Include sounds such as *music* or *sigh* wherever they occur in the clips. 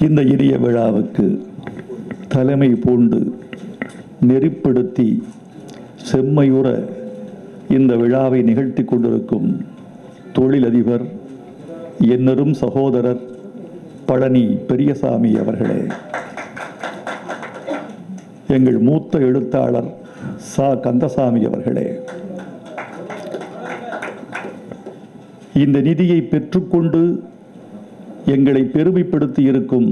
இந்த இனிய விழாவுக்கு தலைமை பூண்டு நெறிப்படுத்தி செம்மையுற இந்த விழாவை நிகழ்த்தி கொண்டிருக்கும் தொழிலதிபர் என்னரும் சகோதரர் பழனி பெரியசாமி அவர்களே. எங்கள் மூத்த எழுத்தாளர் சா. கந்தசாமி அவர்களே. இந்த நிதியை பெற்றுக்கொண்டு எங்களை பெருமைப்படுத்தி இருக்கும்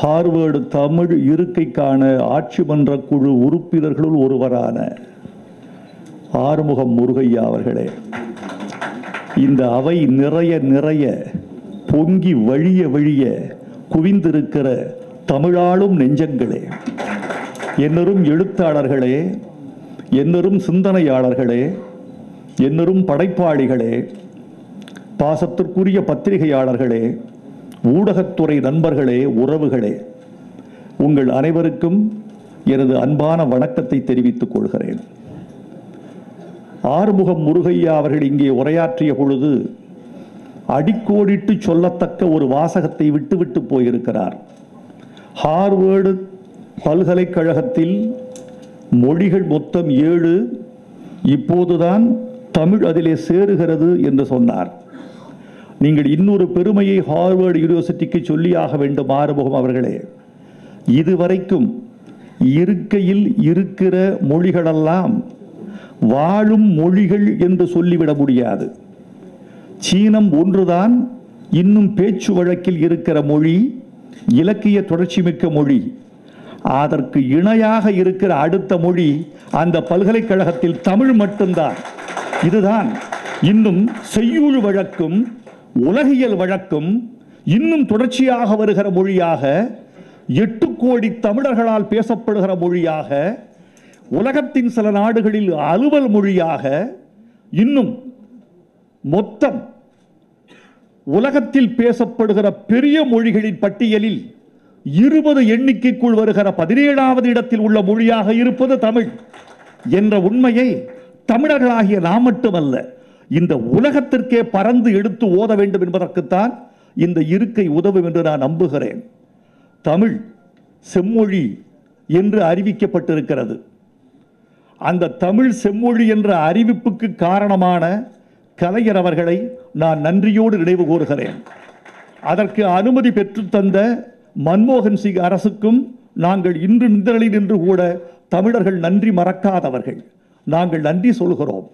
ஹார்வர்டு தமிழ் இருக்கைக்கான ஆட்சி மன்ற குழு உறுப்பினர்களுள் ஒருவரான ஆறுமுகம் முருகையா அவர்களே இந்த அவை நிறைய நிறைய பொங்கி வழிய வழிய குவிந்திருக்கிற தமிழாளும் நெஞ்சங்களே என்னரும் எழுத்தாளர்களே என்னரும் சிந்தனையாளர்களே என்னரும் படைப்பாளிகளே பாசத்திற்குரிய பத்திரிகையாளர்களே ஊடகத்துறை நண்பர்களே உறவுகளே உங்கள் அனைவருக்கும் எனது அன்பான வணக்கத்தை தெரிவித்துக் கொள்கிறேன். ஆறுமுகம் முருகையா அவர்கள் இங்கே உரையாற்றிய பொழுது அடிக்கோடிட்டு சொல்லத்தக்க ஒரு வாசகத்தை விட்டுவிட்டு போயிருக்கிறார். ஹார்வர்டு பல்கலைக்கழகத்தில் மொழிகள் மொத்தம் ஏழு இப்போதுதான் தமிழ் அதிலே சேருகிறது என்று சொன்னார். நீங்கள் இன்னொரு பெருமையை ஹார்வர்டு யூனிவர்சிட்டிக்கு சொல்லியாக வேண்டும் ஆறுமுகம் அவர்களே. இதுவரைக்கும் இருக்கையில் இருக்கிற மொழிகளெல்லாம் வாழும் மொழிகள் என்று சொல்லிவிட முடியாது. சீனம் ஒன்றுதான் இன்னும் பேச்சு வழக்கில் இருக்கிற மொழி இலக்கிய தொடர்ச்சி மிக்க மொழி. அதற்கு இணையாக இருக்கிற அடுத்த மொழி அந்த பல்கலைக்கழகத்தில் தமிழ் மட்டும்தான். இதுதான். இன்னும் செய்யுள் வழக்கும் உலகியல் வழக்கம் இன்னும் தொடர்ச்சியாக வருகிற மொழியாக எட்டு கோடி தமிழர்களால் பேசப்படுகிற மொழியாக உலகத்தின் சில நாடுகளில் அலுவல் மொழியாக இன்னும் மொத்தம் உலகத்தில் பேசப்படுகிற பெரிய மொழிகளின் பட்டியலில் இருபது எண்ணிக்கைக்குள் வருகிற பதினேழாவது இடத்தில் உள்ள மொழியாக இருப்பது தமிழ் என்ற உண்மையை தமிழர்களாகிய நாம் மட்டுமல்ல. இந்த உலகத்திற்கே பறந்து எடுத்து ஓத வேண்டும் என்பதற்குத்தான் இந்த இருக்கை உதவும் என்று நான் நம்புகிறேன். தமிழ் செம்மொழி என்று அறிவிக்கப்பட்டிருக்கிறது. அந்த தமிழ் செம்மொழி என்ற அறிவிப்புக்கு காரணமான கலைஞர் அவர்களை நான் நன்றியோடு நினைவு கூறுகிறேன். அதற்கு அனுமதி பெற்று தந்த மன்மோகன் சிங் அரசுக்கும் நாங்கள் இன்று நின்றலில் நின்று கூட தமிழர்கள் நன்றி மறக்காதவர்கள். நாங்கள் நன்றி சொல்கிறோம்.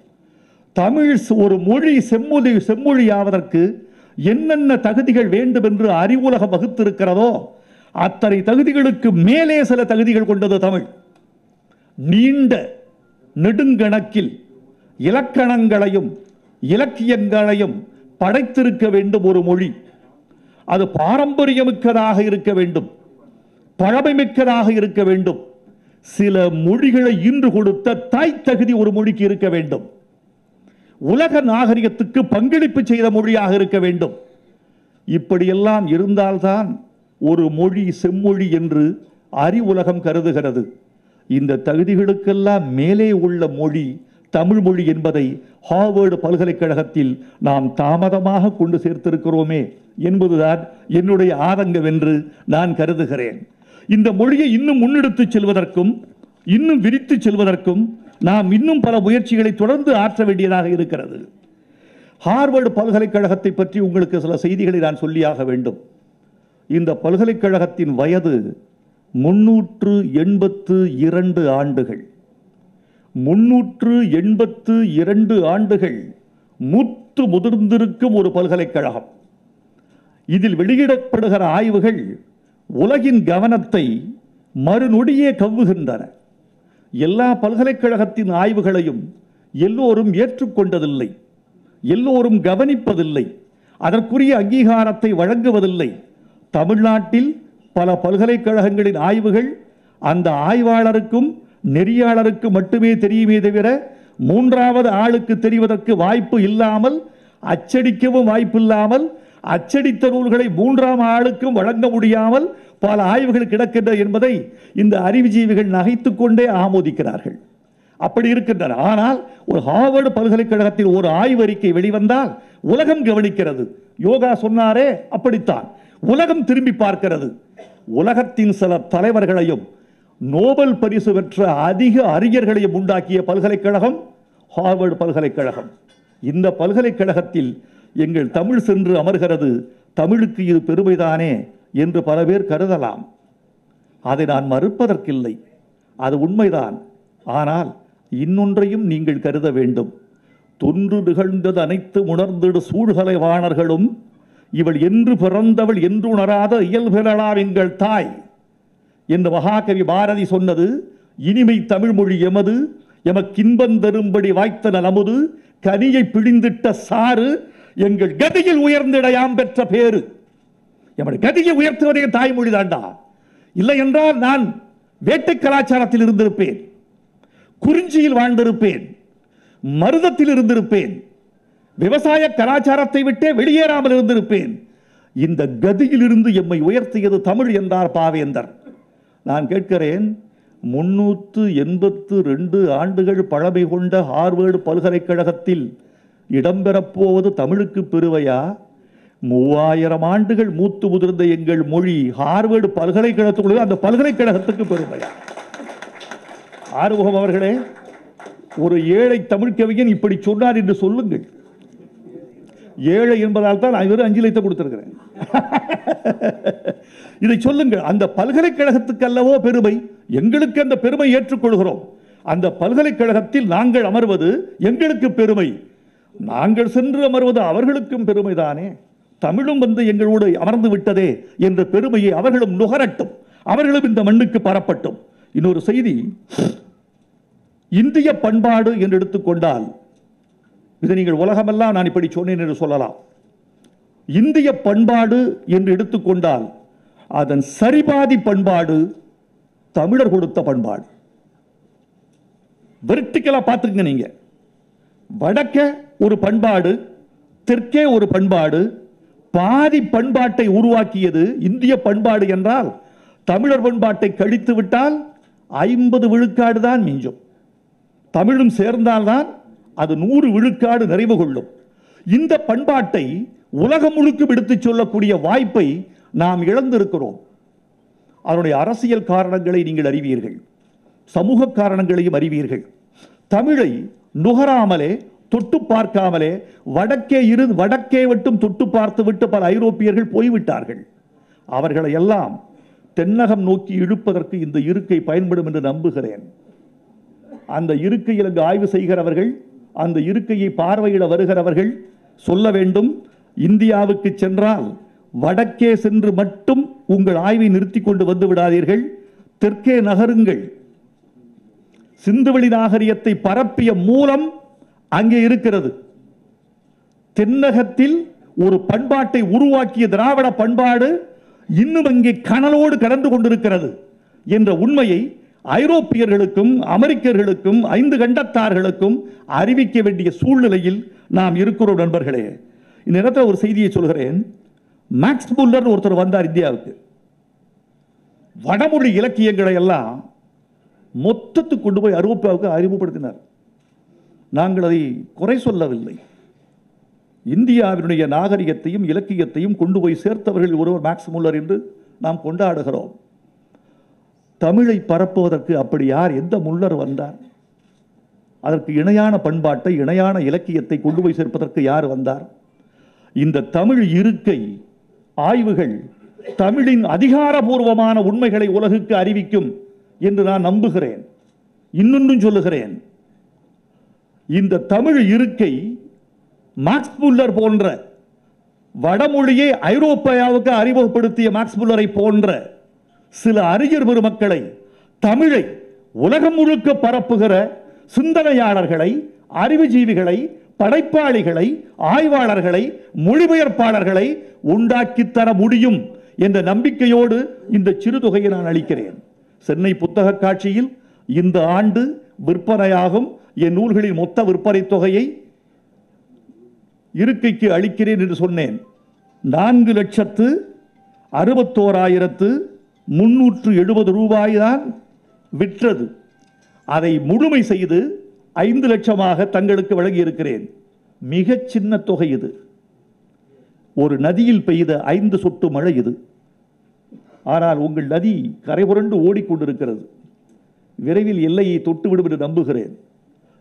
தமிழ் ஒரு மொழி செம்மொழி செம்மொழியாவதற்கு என்னென்ன தகுதிகள் வேண்டும் என்று அறிவுலகம் வகுத்திருக்கிறதோ அத்தனை தகுதிகளுக்கு மேலே சில தகுதிகள் கொண்டது தமிழ். நீண்ட நெடுங்கணக்கில் இலக்கணங்களையும் இலக்கியங்களையும் படைத்திருக்க வேண்டும் ஒரு மொழி. அது பாரம்பரியமிக்கதாக இருக்க வேண்டும். பழமைமிக்கதாக இருக்க வேண்டும். சில மொழிகளை இன்று கொடுத்த தாய் தகுதி ஒரு மொழிக்கு இருக்க வேண்டும். உலக நாகரிகத்துக்கு பங்களிப்பு செய்த மொழியாக இருக்க வேண்டும். இப்படியெல்லாம் இருந்தால்தான் ஒரு மொழி செம்மொழி என்று அறிவுலகம் கருதுகிறது. இந்த தகுதிகளுக்கெல்லாம் மேலே உள்ள மொழி தமிழ் மொழி என்பதை ஹார்வர்டு பல்கலைக்கழகத்தில் நாம் தாமதமாக கொண்டு சேர்த்திருக்கிறோமே என்பதுதான் என்னுடைய ஆதங்கம் என்று நான் கருதுகிறேன். இந்த மொழியை இன்னும் முன்னெடுத்து செல்வதற்கும் இன்னும் விரித்து செல்வதற்கும் நாம் இன்னும் பல முயற்சிகளை தொடர்ந்து ஆற்ற வேண்டியதாக இருக்கிறது. ஹார்வர்டு பல்கலைக்கழகத்தை பற்றி உங்களுக்கு சில செய்திகளை நான் சொல்லியாக வேண்டும். இந்த பல்கலைக்கழகத்தின் வயது முன்னூற்று எண்பத்து இரண்டு ஆண்டுகள். முன்னூற்று எண்பத்து இரண்டு ஆண்டுகள் மூத்து முதிர்ந்திருக்கும் ஒரு பல்கலைக்கழகம். இதில் வெளியிடப்படுகிற ஆய்வுகள் உலகின் கவனத்தை மறுநொடியே கவ்வுகின்றன. எல்லா பல்கலைக்கழகத்தின் ஆய்வுகளையும் எல்லோரும் ஏற்றுக்கொண்டதில்லை எல்லோரும் கவனிப்பதில்லை அதற்குரிய அங்கீகாரத்தை வழங்குவதில்லை. தமிழ்நாட்டில் பல பல்கலைக்கழகங்களின் ஆய்வுகள் அந்த ஆய்வாளருக்கும் நெறியாளருக்கு மட்டுமே தெரியுமே தவிர மூன்றாவது ஆளுக்கு தெரிவதற்கு வாய்ப்பு இல்லாமல் அச்சடிக்கவும் வாய்ப்பில்லாமல் அச்சடித்த நூல்களை மூன்றாம் ஆளுக்கும் வழங்க முடியாமல் பல ஆய்வுகள் கிடக்கின்ற என்பதை இந்த அறிவுஜீவிகள் நகைத்துக்கொண்டே ஆமோதிக்கிறார்கள். அப்படி இருக்கின்றன. ஆனால் ஒரு ஹார்வர்டு பல்கலைக்கழகத்தில் ஒரு ஆய்வறிக்கை வெளிவந்தால் உலகம் கவனிக்கிறது. யோகா சொன்னாரே அப்படித்தான். உலகம் திரும்பி பார்க்கிறது. உலகத்தின் சில தலைவர்களையும் நோபல் பரிசு பெற்ற அதிக அறிஞர்களையும் உண்டாக்கிய பல்கலைக்கழகம் ஹார்வர்டு பல்கலைக்கழகம். இந்த பல்கலைக்கழகத்தில் எங்கள் தமிழ் சென்று அமர்கிறது தமிழுக்கு இது பெருமைதானே என்று பல பேர் கருதலாம். அதை நான் மறுப்பதற்கில்லை. அது உண்மைதான். ஆனால் இன்னொன்றையும் நீங்கள் கருத வேண்டும். தொன்று நிகழ்ந்தது அனைத்து உணர்ந்திடு சூழ்கலை வாணர்களும். இவள் என்று பிறந்தவள் என்று உணராத இயல்பிலார் எங்கள் தாய். என்று மகாகவி பாரதி சொன்னது இனிமை தமிழ்மொழி எமது எமக்கின்பம் தரும்படி வாய்த்த நலமுது கனியை பிழிந்திட்ட சாறு எங்கள் கதியில் உயர்ந்திடையாம் பெற்ற பேரு எமது கதியை உயர்த்துவதே தாய்மொழி தாண்டா. இல்லை என்றால் நான் வேட்டை கலாச்சாரத்தில் இருந்திருப்பேன். குறிஞ்சியில் வாழ்ந்திருப்பேன். மருதத்தில் இருந்திருப்பேன். விவசாய கலாச்சாரத்தை விட்டே வெளியேறாமல் இருந்திருப்பேன். இந்த கதியிலிருந்து எம்மை உயர்த்தியது தமிழ் என்றார் பாவேந்தர். நான் கேட்கிறேன் முன்னூற்று எண்பத்து ரெண்டு ஆண்டுகள் பழமை கொண்ட ஹார்வர்டு பல்கலைக்கழகத்தில் இடம்பெறப்போவது தமிழுக்கு பெருவையா மூவாயிரம் ஆண்டுகள் மூத்து முதிர்ந்த எங்கள் மொழி ஹார்வர்டு பல்கலைக்கழகத்துக்குள்ளது அந்த பல்கலைக்கழகத்துக்கு பெருமையா? ஆர்வம் அவர்களே ஒரு ஏழை தமிழ் கவிஞன் இப்படி சொன்னார் என்று சொல்லுங்கள். ஏழை என்பதால் தான் நான் வெறும் அஞ்சு லட்சம் கொடுத்திருக்கிறேன். *laughs* இதை சொல்லுங்கள். அந்த பல்கலைக்கழகத்துக்கு அல்லவோ பெருமை எங்களுக்கு அந்த பெருமை ஏற்றுக்கொள்கிறோம். அந்த பல்கலைக்கழகத்தில் நாங்கள் அமர்வது எங்களுக்கு பெருமை. நாங்கள் சென்று அமர்வது அவர்களுக்கும் பெருமைதானே? தமிழும் வந்து எங்களோடு அமர்ந்து விட்டதே என்ற பெருமையை அவர்களும் நுகரட்டும். அவர்களும் இந்த மண்ணுக்கு பரப்பட்டும். இன்னொரு செய்தி. இந்திய பண்பாடு என்று எடுத்துக்கொண்டால் இதை நீங்கள் உலகமெல்லாம் நான் இப்படி சொன்னேன் என்று சொல்லலாம். இந்திய பண்பாடு என்று எடுத்துக்கொண்டால் அதன் சரிபாதி பண்பாடு தமிழர் கொடுத்த பண்பாடு. வெர்டிக்கலாக பார்த்துக்கங்க நீங்கள் வடக்க ஒரு பண்பாடு தெற்கே ஒரு பண்பாடு பாதி பண்பாட்டை உருவாக்கியது இந்திய பண்பாடு என்றால் தமிழர் பண்பாட்டை கழித்து விட்டால் ஐம்பது விழுக்காடு தான் மிஞ்சும். தமிழும் சேர்ந்தால்தான் அது நூறு விழுக்காடு நிறைவு கொள்ளும். இந்த பண்பாட்டை உலகம் முழுக்கும் எடுத்துச் சொல்லக்கூடிய வாய்ப்பை நாம் இழந்திருக்கிறோம். அதனுடைய அரசியல் காரணங்களை நீங்கள் அறிவீர்கள். சமூக காரணங்களையும் அறிவீர்கள். தமிழை நுகராமலே தொட்டு பார்க்காமலே வடக்கே இரு வடக்கே மட்டும் தொட்டு பார்த்து விட்டு பல ஐரோப்பியர்கள் போய்விட்டார்கள். அவர்களை எல்லாம் தென்னகம் நோக்கி இழுப்பதற்கு இந்த இருக்கை பயன்படும் என்று நம்புகிறேன். அந்த இருக்கையில் அங்கு ஆய்வு செய்கிறவர்கள் அந்த இருக்கையை பார்வையிட வருகிறவர்கள் சொல்ல வேண்டும் இந்தியாவுக்கு சென்றால் வடக்கே சென்று மட்டும் உங்கள் ஆய்வை நிறுத்தி கொண்டு வந்து விடாதீர்கள் தெற்கே நகருங்கள். சிந்துவெளி நாகரிகத்தை பரப்பிய மூலம் அங்கே இருக்கிறது. தென்னகத்தில் ஒரு பண்பாட்டை உருவாக்கிய திராவிட பண்பாடு இன்னும் அங்கே கனலோடு கடந்து கொண்டிருக்கிறது என்ற உண்மையை ஐரோப்பியர்களுக்கும் அமெரிக்கர்களுக்கும் ஐந்து கண்டத்தார்களுக்கும் அறிவிக்க வேண்டிய சூழ்நிலையில் நாம் இருக்கிறோம் நண்பர்களே. இந்த நேரத்தில் ஒரு செய்தியை சொல்கிறேன். மேக்ஸ் புல்லர் ஒருத்தர் வந்தார் இந்தியாவுக்கு. வடமொழி இலக்கியங்களை எல்லாம் மொத்தத்துக்கு கொண்டு போய் ஐரோப்பாவுக்கு அறிமுகப்படுத்தினார். நாங்கள் அதை குறை சொல்லவில்லை. இந்தியாவினுடைய நாகரிகத்தையும் இலக்கியத்தையும் கொண்டு போய் சேர்த்தவர்கள் ஒருவர் மேக்ஸ் முல்லர் என்று நாம் கொண்டாடுகிறோம். தமிழை பரப்புவதற்கு அப்படி யார் எந்த முல்லர் வந்தார்? அதற்கு இணையான பண்பாட்டை இணையான இலக்கியத்தை கொண்டு போய் சேர்ப்பதற்கு யார் வந்தார்? இந்த தமிழ் இருக்கை ஆய்வுகள் தமிழின் அதிகாரபூர்வமான உண்மைகளை உலகுக்கு அறிவிக்கும் என்று நான் நம்புகிறேன். இன்னொன்றும் சொல்லுகிறேன். இந்த தமிழ் இருக்கை மார்க்ஸ் புல்லர் போன்ற வடமொழியை ஐரோப்பாவுக்கு அறிமுகப்படுத்திய மார்க்ஸ் முல்லரை போன்ற சில அறிஞர் பெருமக்களை தமிழை உலகம் முழுக்க பரப்புகிற சிந்தனையாளர்களை அறிவுஜீவிகளை படைப்பாளிகளை ஆய்வாளர்களை மொழிபெயர்ப்பாளர்களை உண்டாக்கித் தர முடியும் என்ற நம்பிக்கையோடு இந்த சிறுதொகையை நான் அளிக்கிறேன். சென்னை புத்தக காட்சியில் இந்த ஆண்டு விற்பனையாகும் என் நூல்களின் மொத்த விற்பனை தொகையை இருக்கைக்கு அளிக்கிறேன் என்று சொன்னேன். நான்கு லட்சத்து அறுபத்தோராயிரத்து முன்னூற்று எழுபது ரூபாய் தான் விற்றது. அதை முழுமை செய்து ஐந்து லட்சமாக தங்களுக்கு வழங்கியிருக்கிறேன். மிக சின்ன தொகை இது. ஒரு நதியில் பெய்த ஐந்து சொட்டு மழை இது. ஆனால் உங்கள் நதி கரைபுரண்டு ஓடிக்கொண்டிருக்கிறது. விரைவில் எல்லையை தொட்டுவிடும் என்று நம்புகிறேன்.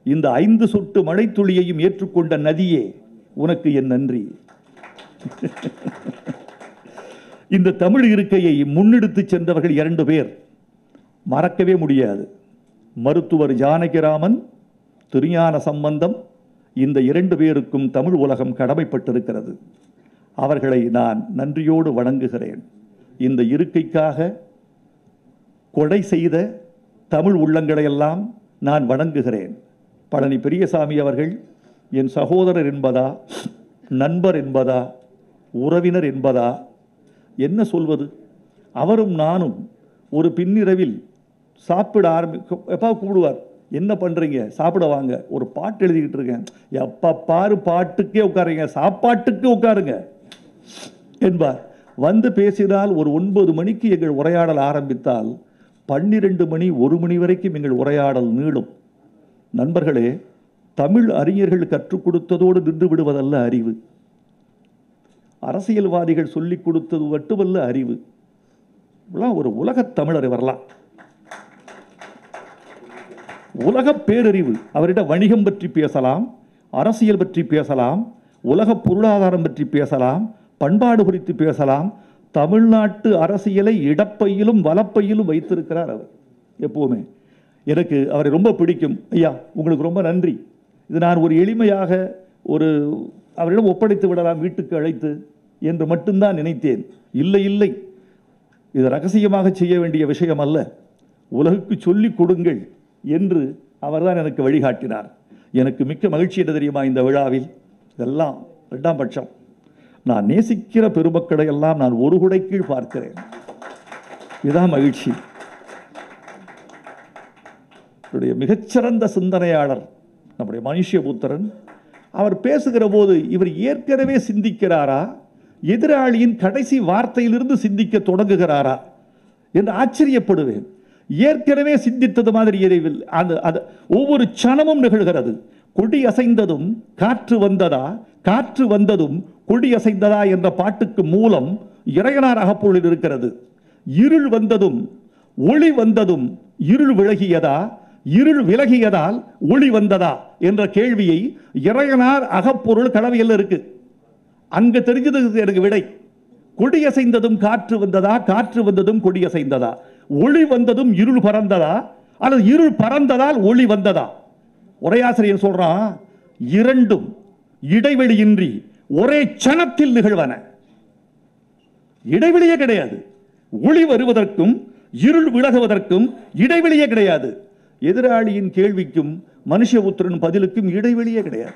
இந்த ஐந்து சொட்டு மழைத்துளியையும் ஏற்றுக்கொண்ட நதியே உனக்கு என் நன்றி. *laughs* இந்த தமிழ் இருக்கையை முன்னெடுத்து சென்றவர்கள் இரண்டு பேர். மறக்கவே முடியாது. மருத்துவர் ஜானகிராமன் திருஞான சம்பந்தம் இந்த இரண்டு பேருக்கும் தமிழ் உலகம் கடமைப்பட்டிருக்கிறது. அவர்களை நான் நன்றியோடு வணங்குகிறேன். இந்த இருக்கைக்காக கொடை செய்த தமிழ் உள்ளங்களையெல்லாம் நான் வணங்குகிறேன். பழனி பெரியசாமி அவர்கள் என் சகோதரர் என்பதா நண்பர் என்பதா உறவினர் என்பதா என்ன சொல்வது? அவரும் நானும் ஒரு பின்னிரவில் சாப்பிட ஆரம்பி எப்பா கூப்பிடுவார் என்ன பண்ணுறீங்க சாப்பிட வாங்க. ஒரு பாட்டு எழுதிக்கிட்டு இருக்கேன். எப்போ பாரு பாட்டுக்கே உட்காருங்க சாப்பாட்டுக்கு உட்காருங்க என்பார். வந்து பேசினால் ஒரு ஒன்பது மணிக்கு எங்கள் உரையாடல் ஆரம்பித்தால் பன்னிரெண்டு மணி ஒரு மணி வரைக்கும் எங்கள் உரையாடல் நீளும். நண்பர்களே தமிழ் அறிஞர்கள் கற்றுக் கொடுத்ததோடு நின்று விடுவதல்ல அறிவு. அரசியல்வாதிகள் சொல்லிக் கொடுத்தது மட்டுமல்ல அறிவு. இப்படிலாம் ஒரு உலகத் தமிழர் வரலாம் உலக பேரறிவு. அவரிடம் வணிகம் பற்றி பேசலாம் அரசியல் பற்றி பேசலாம் உலக பொருளாதாரம் பற்றி பேசலாம் பண்பாடு குறித்து பேசலாம். தமிழ்நாட்டு அரசியலை இடப்பையிலும் வலப்பையிலும் வைத்திருக்கிறார் அவர் எப்போவுமே. எனக்கு அவரை ரொம்ப பிடிக்கும். ஐயா உங்களுக்கு ரொம்ப நன்றி. இது நான் ஒரு எளிமையாக ஒரு அவரிடம் ஒப்படைத்து விடலாம் வீட்டுக்கு அழைத்து என்று மட்டும்தான் நினைத்தேன். இல்லை இல்லை. இது ரகசியமாக செய்ய வேண்டிய விஷயம் அல்ல. உலகுக்கு சொல்லிக் கொடுங்கள் என்று அவர்தான் எனக்கு வழிகாட்டினார். எனக்கு மிக்க மகிழ்ச்சி என்ன தெரியுமா இந்த விழாவில்? இதெல்லாம் ரெண்டாம் பட்சம். நான் நேசிக்கிற பெருமக்களை எல்லாம் நான் ஒரு குடை கீழ் பார்க்கிறேன். இதுதான் மகிழ்ச்சி. இவருடைய மிகச்சிறந்த சிந்தனையாளர் நம்முடைய மனுஷபுத்திரன் அவர் பேசுகிற போது இவர் ஏற்கனவே சிந்திக்கிறாரா? எதிராளியின் கடைசி வார்த்தையிலிருந்து சிந்திக்க தொடங்குகிறாரா? என்று ஆச்சரியப்படுவேன். ஏற்கனவே சிந்தித்தது மாதிரி இறைவில் அது அது ஒவ்வொரு சனமும் நிகழ்கிறது. கொடி அசைந்ததும் காற்று வந்ததா? காற்று வந்ததும் கொடி அசைந்ததா என்ற பாட்டுக்கு மூலம் இறையனார் அகப்பொருளில் இருக்கிறது. இருள் வந்ததும் ஒளி வந்ததும் இருள் விலகியதா? இருள் விலகியதால் ஒளி வந்ததா என்ற கேள்வியை இறையனார் அகப்பொருள் கலவையில் இருக்கு. அங்கு தெரிஞ்சது எனக்கு விடை. கொடியசைந்ததும் காற்று வந்ததா காற்று வந்ததும் கொடியசைந்ததா? ஒளி வந்ததும் இருள் பறந்ததா? அல்லது இருள் பறந்ததால் ஒளி வந்ததா? உரையாசிரியர் சொல்றான் இரண்டும் இடைவெளியின்றி ஒரே சனத்தில் நிகழ்வன. இடைவெளியே கிடையாது. ஒளி வருவதற்கும் இருள் விலகுவதற்கும் இடைவெளியே கிடையாது. எதிராளியின் கேள்விக்கும் மனுஷபுத்திரன் பதிலுக்கும் இடைவெளியே கிடையாது.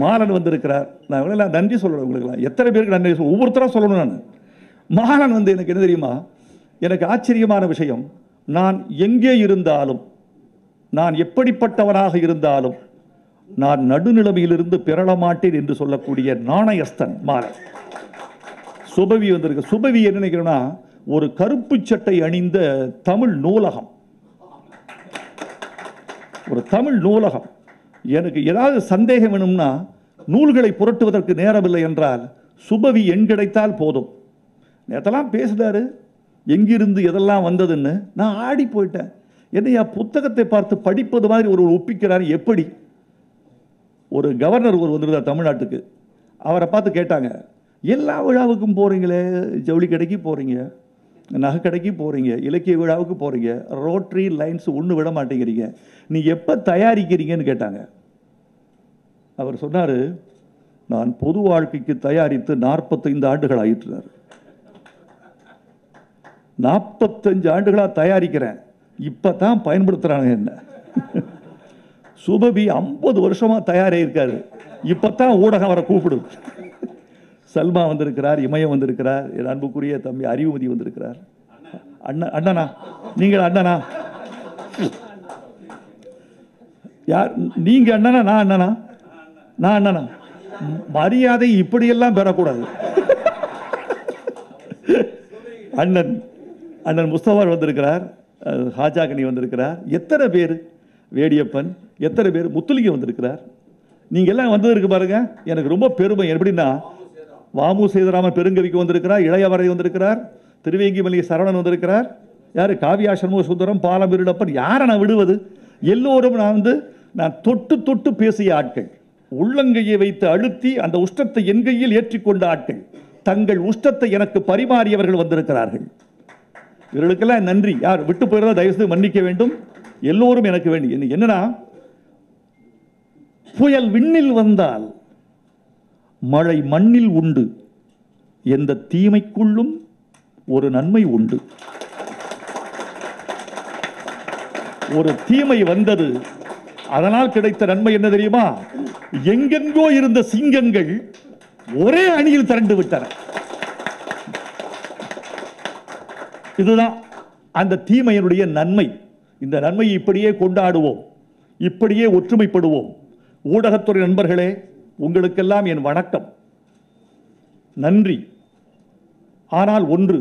மாலன் வந்திருக்கிறார். நான் நான் நன்றி சொல்லணும் உங்களுக்குலாம் எத்தனை பேருக்கு நன்றி சொல்ல ஒவ்வொருத்தரும் சொல்லணும் நான். மாலன் வந்து எனக்கு என்ன தெரியுமா? எனக்கு ஆச்சரியமான விஷயம். நான் எங்கே இருந்தாலும் நான் எப்படிப்பட்டவனாக இருந்தாலும் நான் நடுநிலைமையிலிருந்து பிறள மாட்டேன் என்று சொல்லக்கூடிய நாணயஸ்தன் மாலன். சுபவி வந்திருக்கு. சுபவி என்ன நினைக்கிறேன்னா ஒரு கருப்பு சட்டை அணிந்த தமிழ் நூலகம். ஒரு தமிழ் நூலகம். எனக்கு ஏதாவது சந்தேகம் வேணும்னா நூல்களை புரட்டுவதற்கு நேரமில்லை என்றால் சுபவி எண் கிடைத்தால் போதும். நேற்றெல்லாம் பேசுனாரு எங்கிருந்து எதெல்லாம் வந்ததுன்னு நான் ஆடி போயிட்டேன். என்னையா புத்தகத்தை பார்த்து படிப்பது மாதிரி ஒரு ஒப்பிக்கிறார் எப்படி? ஒரு கவர்னர் ஒரு வந்திருந்தார் தமிழ்நாட்டுக்கு. அவரை பார்த்து கேட்டாங்க எல்லா விழாவுக்கும் போகிறீங்களே ஜவுளி கடைக்கு போகிறீங்க நகைக்கடைக்கு போகிறீங்க இலக்கிய விழாவுக்கு போகிறீங்க ரோட்ரி லைன்ஸ் ஒன்று விட மாட்டேங்கிறீங்க. நீ எப்போ தயாரிக்கிறீங்கன்னு கேட்டாங்க. அவர் சொன்னார் நான் பொது வாழ்க்கைக்கு தயாரித்து நாற்பத்தைந்து ஆண்டுகள் ஆயிட்டுனார். நாற்பத்தஞ்சு ஆண்டுகளாக தயாரிக்கிறேன். இப்போ தான் பயன்படுத்துகிறாங்க என்ன? *laughs* சுபபி ஐம்பது வருஷமாக தயாராகிருக்காரு இப்போ தான் ஊடகம் அவரை கூப்பிடும் சல்மா வந்திருக்கிறார் இமயம் வந்திருக்கிறார் என் அன்புக்குரிய தம்பி அறிவுமதி வந்திருக்கிறார். அண்ணன் அண்ணனா? நீங்கள் அண்ணனா? யார் நீங்கள் அண்ணனா நான் அண்ணனா? நான் அண்ணனா? மரியாதை இப்படியெல்லாம் பெறக்கூடாது. அண்ணன் அண்ணன் முஸ்தவார் வந்திருக்கிறார் ஹாஜாகனி வந்திருக்கிறார். எத்தனை பேர்? வேடியப்பன் எத்தனை பேர்? முத்துலிங்க வந்திருக்கிறார். நீங்கள் எல்லாம் வந்ததற்கு பாருங்கள் எனக்கு ரொம்ப பெருமை. எப்படின்னா வாமு சேதுராமன் பெருங்கவிக்கு வந்திருக்கிறார் இளையவரை வந்திருக்கிறார் திருவேங்கிமலை சரவணன் வந்திருக்கிறார். யாரு? காவியா சண்முக சுந்தரம் பாலம் இருடப்பன் யாரை நான் விடுவது? எல்லோரும் நான் வந்து நான் தொட்டு தொட்டு பேசிய ஆட்கள். உள்ளங்கையை வைத்து அழுத்தி அந்த உஷ்டத்தை என் கையில் ஏற்றிக்கொண்ட ஆட்கள். தங்கள் உஷ்டத்தை எனக்கு பரிமாறியவர்கள் வந்திருக்கிறார்கள். இவர்களுக்கெல்லாம் நன்றி. யார்? விட்டு போயிருந்தால் தயவுசெய்து மன்னிக்க வேண்டும். எல்லோரும் எனக்கு வேண்டி. என்னன்னா புயல் விண்ணில் வந்தால் மழை மண்ணில் உண்டு. எந்த தீமைக்குள்ளும் ஒரு நன்மை உண்டு. ஒரு தீமை வந்தது அதனால் கிடைத்த நன்மை என்ன தெரியுமா? எங்கெங்கோ இருந்த சிங்கங்கள் ஒரே அணியில் திரண்டு விட்டன. இதுதான் அந்த தீமையினுடைய நன்மை. இந்த நன்மையை இப்படியே கொண்டாடுவோம். இப்படியே ஒற்றுமைப்படுவோம். ஊடகத்துறை நண்பர்களே உங்களுக்கெல்லாம் என் வணக்கம். நன்றி. ஆனால் ஒன்று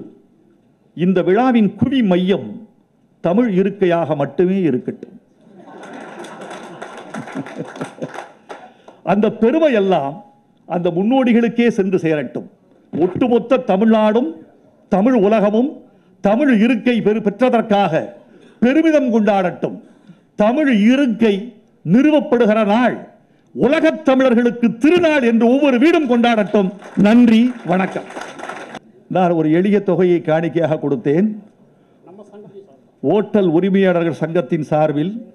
இந்த விழாவின் குவி மையம் தமிழ் இருக்கையாக மட்டுமே இருக்கட்டும். அந்த பெருமையெல்லாம் அந்த முன்னோடிகளுக்கே சென்று சேரட்டும். ஒட்டுமொத்த தமிழ்நாடும் தமிழ் உலகமும் தமிழ் இருக்கை பெறு பெற்றதற்காக பெருமிதம் கொண்டாடட்டும். தமிழ் இருக்கை நிறுவப்படுகிற நாள் உலகத் தமிழர்களுக்கு திருநாள் என்று ஒவ்வொரு வீடும் கொண்டாடட்டும். நன்றி வணக்கம். நான் ஒரு எளிய தொகையை காணிக்கையாக கொடுத்தேன். ஓட்டல் உரிமையாளர்கள் சங்கத்தின் சார்பில்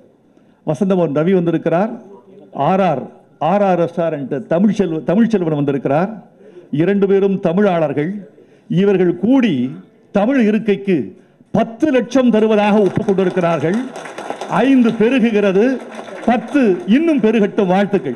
வசந்தமோர் ரவி வந்திருக்கிறார். R R R R restaurant Tamilselva Tamilselvan வந்திருக்கிறார். இரண்டு பேரும் தமிழாளர்கள். இவர்கள் கூடி தமிழ் இருக்கைக்கு பத்து லட்சம் தருவதாக ஒப்புக்கொண்டிருக்கிறார்கள் ஐந்து பெருகுகிறது. பத்து இன்னும் பெருகட்டும் வாழ்த்துக்கள்.